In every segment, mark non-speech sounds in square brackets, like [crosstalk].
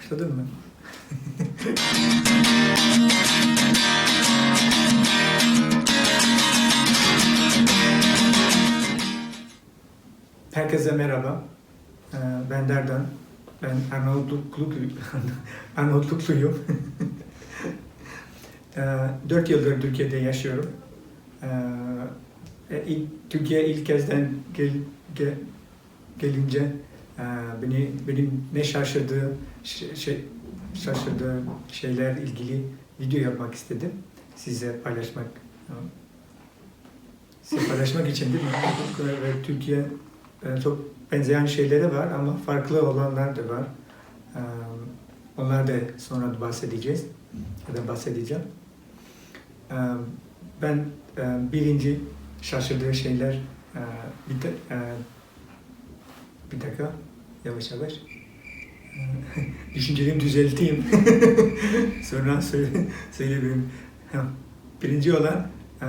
Başladın mı? Herkese merhaba. Ee, Ben Derdan. Ben Arnavutluklu, [laughs] Arnavutlukluyum. [laughs] Ee, Dört yıldır Türkiye'de yaşıyorum. Ee, e, ilk, Türkiye ilk kezden gel, ge- gelince beni benim ne şaşırdığı şey, şey şaşırdığı şeyler ilgili video yapmak istedim. Size paylaşmak e, size paylaşmak için değil mi? Ve Türkiye e, çok benzeyen şeyleri var ama farklı olanlar da var. E, Onlar da sonra bahsedeceğiz ya da bahsedeceğim. E, Ben e, birinci şaşırdığı şeyler bir, bir dakika yavaş yavaş [laughs] E, düşüncelerimi düzelteyim [laughs] sonra söyle, söyleyebilirim. Birinci olan e,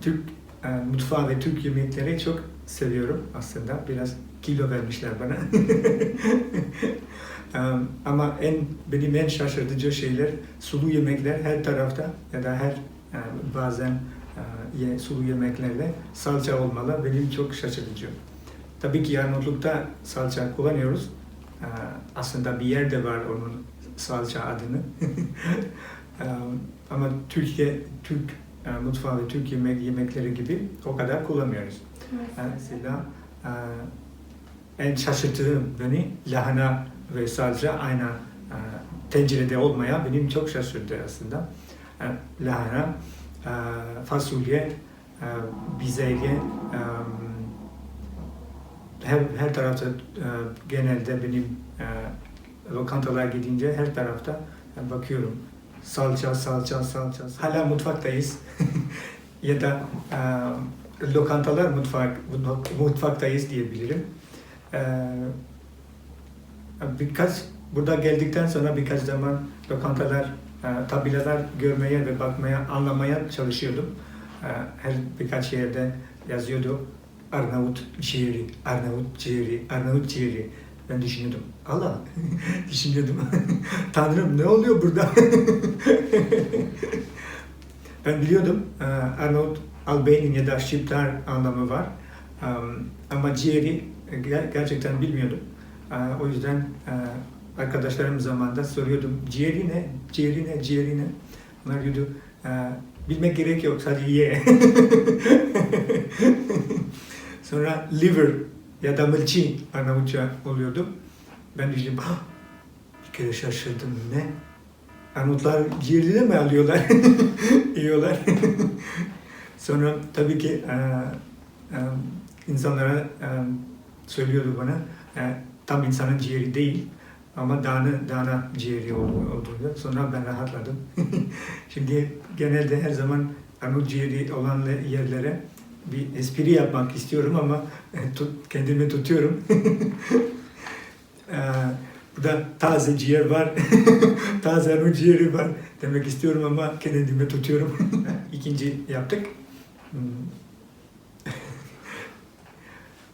Türk e, mutfağı ve Türk yemekleri çok seviyorum aslında. Biraz kilo vermişler bana. [laughs] Em, Ama en benim en şaşırtıcı şeyler sulu yemekler her tarafta ya da her e, bazen e, sulu yemeklerde salça olmalı benim çok şaşırtıcı. Tabii ki Arnavutluk'ta salça kullanıyoruz. E, Aslında bir yerde var onun salça adını. [laughs] Em, Ama Türkiye, Türk e, mutfağı ve Türk yemek, yemekleri gibi o kadar kullanmıyoruz. Mesela e, en şaşırttığım beni lahana ve salça aynı e, tencerede olmaya benim çok şaşırttı aslında. Lahana, fasulye, bezelye, her, her tarafta e, genelde benim e, lokantalara gidince her tarafta e, bakıyorum. Salça, salça, salça. Hala mutfaktayız. [laughs] ya da e, lokantalar mutfak, mutfaktayız diyebilirim. E, birkaç burada geldikten sonra birkaç zaman lokantalar, e, tabelalar görmeye ve bakmaya, anlamaya çalışıyordum. E, her birkaç yerde yazıyordu Arnavut ciğeri, Arnavut ciğeri, Arnavut ciğeri. Ben düşünüyordum, Allah, [laughs] düşünüyordum. [laughs] Tanrım ne oluyor burada? [laughs] ben biliyordum e, Arnavut, Albanian ya da Şiptar anlamı var. Ama ciğeri ger- gerçekten bilmiyordum. E, O yüzden e, arkadaşlarım zamanında soruyordum, ciğeri ne, ciğeri ne, ciğeri ne? Onlar diyordu, "E, bilmek gerek yok, sadece ye. Sonra liver ya da mılçı Arnavutça oluyordu. Ben düşündüm, ah, bir kere şaşırdım, ne? Arnavutlar ciğerini de mi alıyorlar, [laughs] yiyorlar? [laughs] Sonra tabii ki e, e, insanlara e, söylüyordu bana, e, tam insanın ciğeri değil ama dana, dana ciğeri olduğunu. Sonra ben rahatladım. [laughs] Şimdi genelde her zaman Arnavut ciğeri olan yerlere bir espri yapmak istiyorum ama [laughs] tut, kendimi tutuyorum. [laughs] Ee, Burada taze ciğer var, [laughs] taze Arnavut ciğeri var demek istiyorum ama kendimi tutuyorum. İkinci yaptık. Hmm.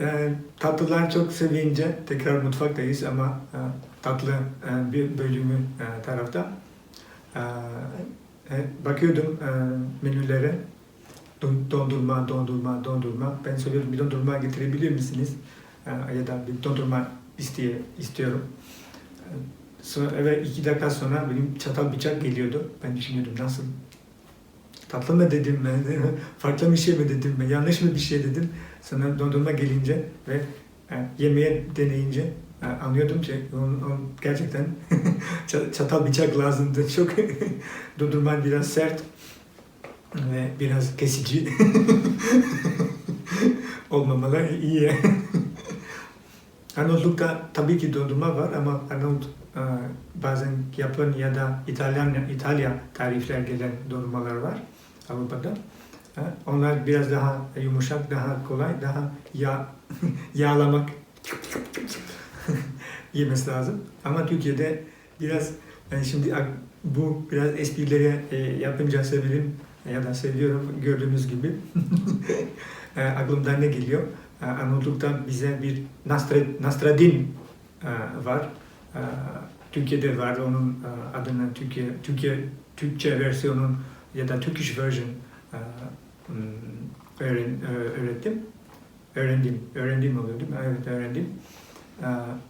Ee, Tatlılar çok sevince tekrar mutfaktayız ama e, tatlı e, bir bölümü e, tarafta. Ee, e, Bakıyordum menülere. Don- Dondurma, dondurma, dondurma. Ben söylüyorum bir dondurma getirebilir misiniz? Ya da bir dondurma isteye, istiyorum. Sonra eve iki dakika sonra benim çatal bıçak geliyordu. Ben düşünüyordum nasıl? Tatlı mı dedim ben? [laughs] Farklı bir şey mi dedim ben? Yanlış mı bir şey dedim? Sonra dondurma gelince ve e, yemeğe deneyince e, anlıyordum ki gerçekten [laughs] ça- çatal bıçak lazımdı. Çok [laughs] dondurma biraz sert ve biraz kesici [laughs] olmamalı iyi. [laughs] Arnavutluk'ta tabii ki dondurma var ama Arnavut e, bazen Japon ya da İtalyan İtalya tarifler gelen dondurmalar var Avrupa'da. E, Onlar biraz daha yumuşak, daha kolay, daha yağ, [laughs] yağlamak yemesi lazım. Ama Türkiye'de biraz ben şimdi bu biraz esprileri e, yapınca severim ya da seviyorum gördüğünüz gibi. [laughs] e, aklımdan ne geliyor? E, Arnavutluk'ta bize bir Nastra, Nastradin e, var. E, Türkiye'de vardı onun e, adını Türkiye Türkiye Türkçe versiyonun ya da Turkish version e, hmm, öğren, e, öğrettim. Öğrendim. Öğrendim oluyor? Evet öğrendim. E,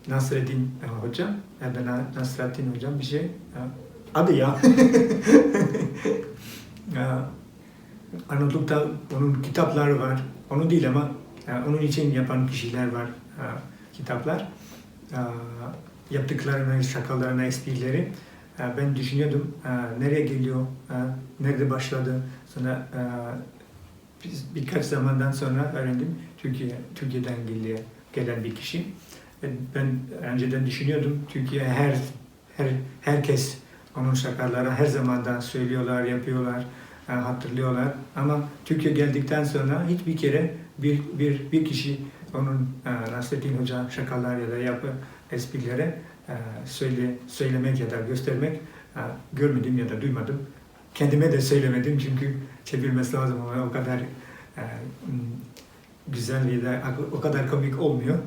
Nasreddin e, hocam ya da Na- Nasrettin hocam bir şey. Adı ya. [laughs] Arnavutluk'ta onun kitapları var. Onu değil ama onun için yapan kişiler var kitaplar. Yaptıklarını, şakalarını, esprileri. Ben düşünüyordum nereye geliyor, nerede başladı. Sonra biz birkaç zamandan sonra öğrendim Türkiye, Türkiye'den gelen bir kişi. E, Ben önceden düşünüyordum Türkiye her her herkes onun şakaları her zamandan söylüyorlar, yapıyorlar, e, hatırlıyorlar. Ama Türkiye geldikten sonra hiçbir kere bir bir bir kişi onun e, Nasrettin Hoca şakalar ya da yapı esprileri e, söyle söylemek ya da göstermek e, görmedim ya da duymadım. Kendime de söylemedim çünkü çevirmesi lazım ama o kadar e, güzel ya da o kadar komik olmuyor.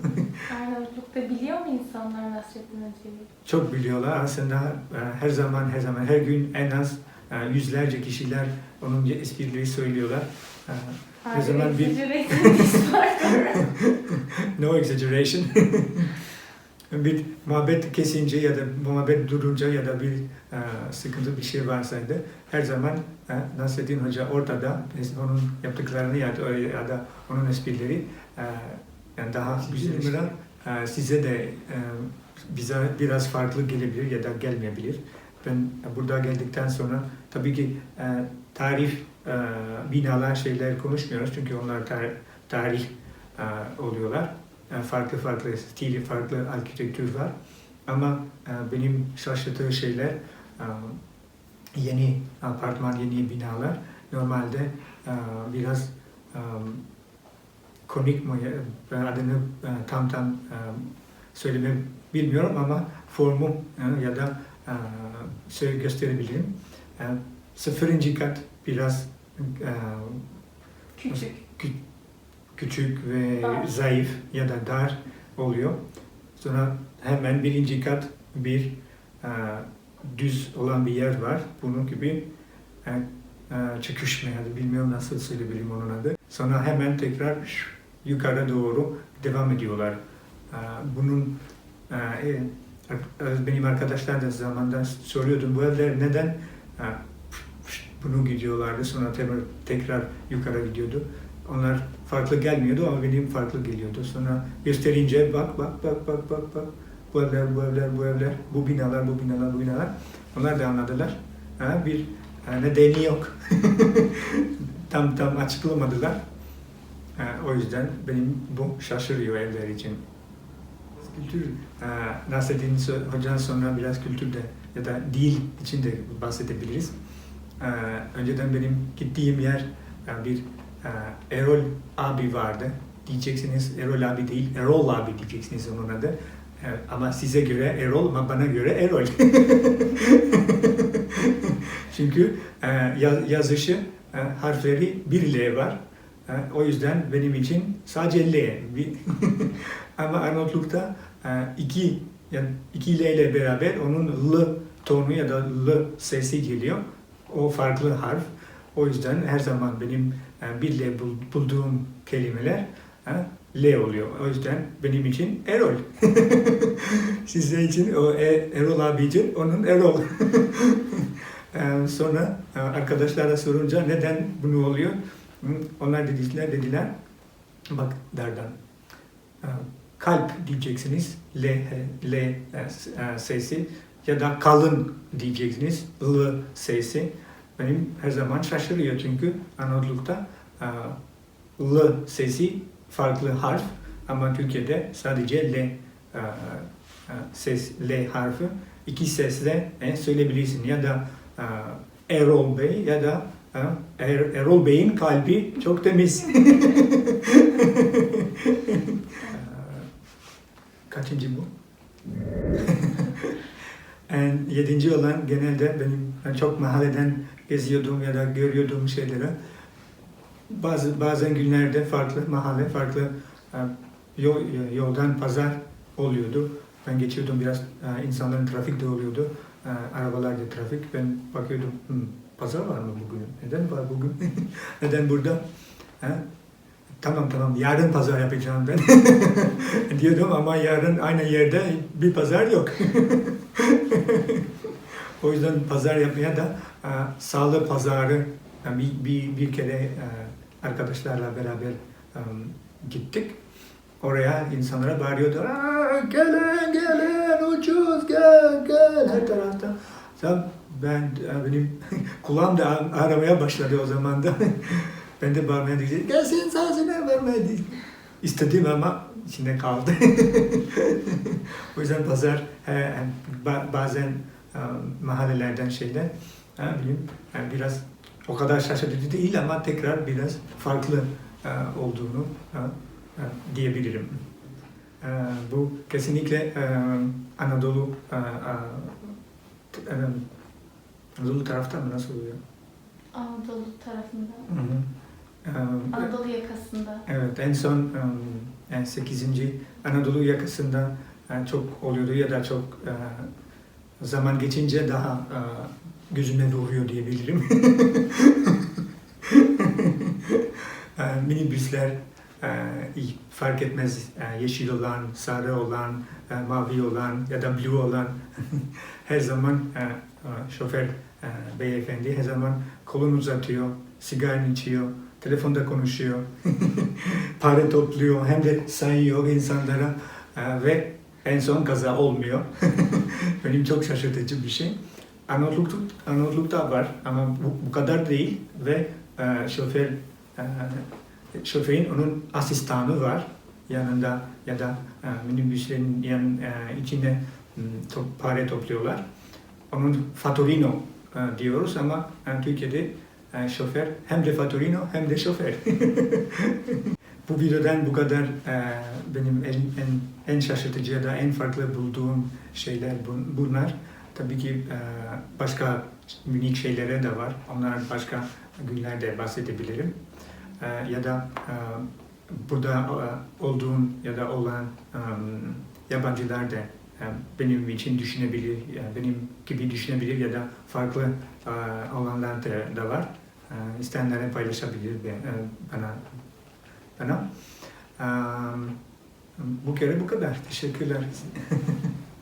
Arnavutluk'ta biliyor mu insanlar Nasrettin Hoca'yı? Çok biliyorlar aslında e, her zaman her zaman her gün en az e, yüzlerce kişiler onun esprileri söylüyorlar. E, Her zaman bir- [laughs] no exaggeration. [laughs] bir muhabbet kesince ya da muhabbet durunca ya da bir e, sıkıntı bir şey varsaydı her zaman e, Nasreddin Hoca ortada onun yaptıklarını ya da, ya da onun esprileri e, yani daha güzel size de e, bize biraz farklı gelebilir ya da gelmeyebilir. Ben burada geldikten sonra tabii ki e, tarih e, binalar şeyler konuşmuyoruz çünkü onlar tar- tarih e, oluyorlar. E, farklı farklı stili, farklı arkitektur var. Ama e, benim şaşırttığı şeyler e, yeni apartman, yeni binalar normalde e, biraz e, komik mi adını e, tam tam e, söylemem bilmiyorum ama formu e, ya da söyle gösterebilirim. Sıfırıncı kat biraz Küçük. küçük ve Dar. zayıf ya da dar oluyor. Sonra hemen birinci kat bir düz olan bir yer var. Bunun gibi çıkış mı ya da bilmiyorum nasıl söyleyebilirim onun adı. Sonra hemen tekrar şş, yukarı doğru devam ediyorlar. E, bunun e, e, benim arkadaşlar da zamandan soruyordum bu evler neden e, bunu gidiyorlardı sonra tekrar, tekrar yukarı gidiyordu. Onlar farklı gelmiyordu ama benim farklı geliyordu. Sonra gösterince bak bak bak bak bak bak bu evler, bu evler, bu evler, bu binalar, bu binalar, bu binalar. Onlar da anladılar. Ha, bir e, nedeni yok. [laughs] tam tam açıklamadılar. Ha, o yüzden benim bu şaşırıyor evler için. Kültür, e, Nasreddin Hoca'nın sonra biraz kültürde ya da dil için de bahsedebiliriz. E, önceden benim gittiğim yer e, bir ee, Erol abi vardı. Diyeceksiniz Erol abi değil, Erol abi diyeceksiniz onun adı. Ee, Ama size göre Erol ama bana göre Erol. [laughs] Çünkü e, ya- yazışı, e, harfleri bir L var. O yüzden benim için sadece L. [laughs] Ama Arnavutluk'ta iki, yani iki L ile beraber onun L tonu ya da L sesi geliyor. O farklı harf. O yüzden her zaman benim bir L bul- bulduğum kelimeler L oluyor. O yüzden benim için Erol. [laughs] Sizler için o E- Erol abi için onun Erol. [laughs] E, Sonra arkadaşlara sorunca neden bunu oluyor? Onlar dediler, dediler. Bak derden e, kalp diyeceksiniz L, L e, sesi ya da kalın diyeceksiniz L sesi benim her zaman şaşırıyor çünkü Anadolu'da e, L sesi farklı harf ama Türkiye'de sadece L e, ses L harfi. İki sesle söyleyebilirsin ya da Erol Bey ya da e, Er- Erol Bey'in kalbi çok temiz. [laughs] E, Kaçıncı bu? [laughs] En yedinci olan genelde benim ben çok mahalleden geziyordum ya da görüyordum şeyleri. Bazı bazen günlerde farklı mahalle, farklı e, yol, yoldan pazar oluyordu. Ben geçiyordum biraz e, insanların trafik de oluyordu. E, arabalarda trafik. Ben bakıyordum "Hmm, pazar var mı bugün? Neden var bugün? [laughs] Neden burada? Ha? Tamam tamam yarın pazar yapacağım ben. [laughs] diyordum ama yarın aynı yerde bir pazar yok. [laughs] o yüzden pazar yapmaya da e, sağlı pazarı e, bir, bir, bir kere e, arkadaşlarla beraber e, gittik. Oraya insanlara bağırıyordu. "Aa, gelin gelin ucuz gel gel her tarafta. Tam ben e, benim [laughs] kulağım da aramaya başladı o zaman da. [laughs] ben de bağırmaya dedim. Gelsin sağsına vermeye istedim ama içinde kaldı. [laughs] o yüzden pazar ba- bazen e, mahallelerden şeyler ha, bileyim, yani biraz o kadar şaşırtıcı değil ama tekrar biraz farklı e, olduğunu diyebilirim. Bu kesinlikle Anadolu Anadolu tarafta mı nasıl oluyor? Anadolu tarafında. Hı hı. E, Anadolu yakasında. Evet, en son yani 8. Anadolu yakasında e, çok oluyordu ya da çok e, zaman geçince daha e, gözüme vuruyor diyebilirim. [laughs] E, Minibüsler fark etmez yeşil olan, sarı olan, mavi olan ya da blue olan [laughs] her zaman şoför e, beyefendi her zaman kolunu uzatıyor, sigara içiyor, telefonda konuşuyor, [laughs] para topluyor, hem de sayıyor insanlara e, ve en son kaza olmuyor. [laughs] Benim çok şaşırtıcı bir şey. Anadolu'da, Anadolu'da var ama bu, bu kadar değil ve e, şoför e, şoförün onun asistanı var yanında ya da e, minibüslerin yan, e, içine m, top, para topluyorlar. Onun fatorino diyoruz ama e, Türkiye'de e, şoför hem de fatorino hem de şoför. [laughs] bu videodan bu kadar e, benim en, en, en şaşırtıcı ya da en farklı bulduğum şeyler bun- bunlar. Tabii ki e, başka minik şeylere de var. Onlar başka günlerde bahsedebilirim. E, ya da e, burada e, olduğum ya da olan e, yabancılar da e, benim için düşünebilir, e, benim gibi düşünebilir ya da farklı e, olanlar da, da var. E, isteyenlere paylaşabilir e, bana. bana. Bu kere bu kadar. Teşekkürler. [laughs]